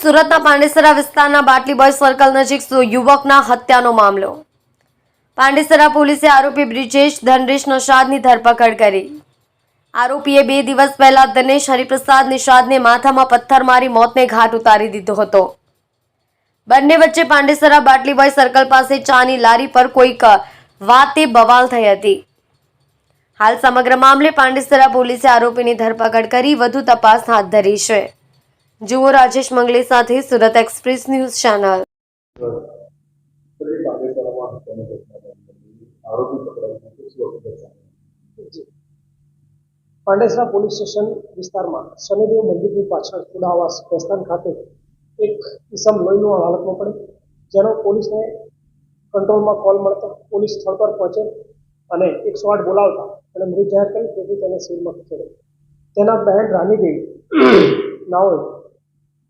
સુરતના પાંડેસરા વિસ્તારના બાટલી બોય સર્કલ નજીક યુવકના હત્યાનો મામલો. પાંડેસરા પોલીસે આરોપી બ્રિજેશ ધનરેશ નશાદની ધરપકડ કરી. આરોપીએ બે દિવસ પહેલા ધનેશ હરિપ્રસાદ નિષાદને માથામાં પથ્થર મારી મોતને ઘાટ ઉતારી દીધો હતો. બંને વચ્ચે પાંડેસરા બાટલી બોય સર્કલ પાસે ચાની લારી પર કોઈક વાતે બવાલ થઈ હતી. હાલ સમગ્ર મામલે પાંડેસરા પોલીસે આરોપીની ધરપકડ કરી વધુ તપાસ હાથ ધરી છે. જુઓ રાજેશ મંગલે સાથે Surat express news channel. Pandesara police station વિસ્તારમાં શનિદેવ મંદિરની પાછળ ખુલાવાસ પ્રસ્થાન ખાતે એક ઇસમ લોહીનો હાલતમાં પડે જેનો પોલીસને કંટ્રોલમાં કોલ મળતો પોલીસ સ્થળ પર પહોંચે અને એકસો આઠ બોલાવતા અને મૃત જાહેર કરી, તેથી તેને સિવિલમાં ખસેડ્યો. તેના બહેન રાનીદેવી નાઓએ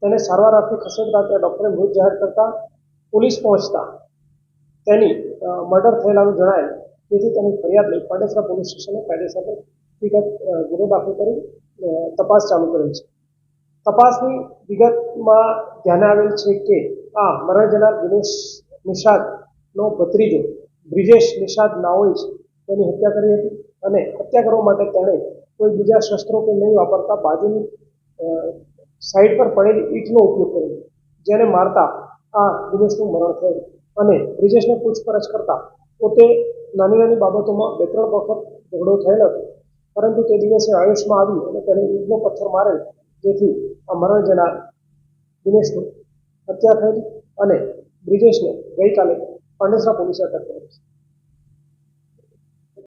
તેને સારવાર અર્થે ખસેડતા ત્યાં ડૉક્ટરે મૃત જાહેર કરતા પોલીસ પહોંચતા. તેની મર્ડર થયેલાનું જણાયેલ તેથી તેની ફરિયાદ લઈ પાંડેસરા પોલીસ સ્ટેશને કાયદેસર વિગત ગુનો દાખલ કરી તપાસ ચાલુ કરેલ છે. તપાસની વિગતમાં ધ્યાને આવેલ છે કે આ મરણ જનાર દિનેશ નિષાદનો ભત્રીજો, બ્રિજેશ નિષાદ નાઓઈ છે તેની હત્યા કરી હતી અને હત્યા કરવા માટે તેણે કોઈ બીજા શસ્ત્રો કે નહીં વાપરતા બાજુની સાઈડ પર પડેલી ઈંટનો ઉપયોગ કર્યો. જેને મારતા આ દિનેશનું મરણ થયું અને બ્રિજેશને પૂછપરછ કરતા પોતે નાની નાની બાબતોમાં બે ત્રણ વખત ઝઘડો થયેલો હતો. પરંતુ તે દિવસે આયુષમાં આવી અને તેને ઈંટનો પથ્થર મારેલ. જેથી આ મરણ જનાર દિનેશની હત્યા થઈ અને બ્રિજેશને ગઈકાલે પાંડેસરા પોલીસે અટક કરી છે.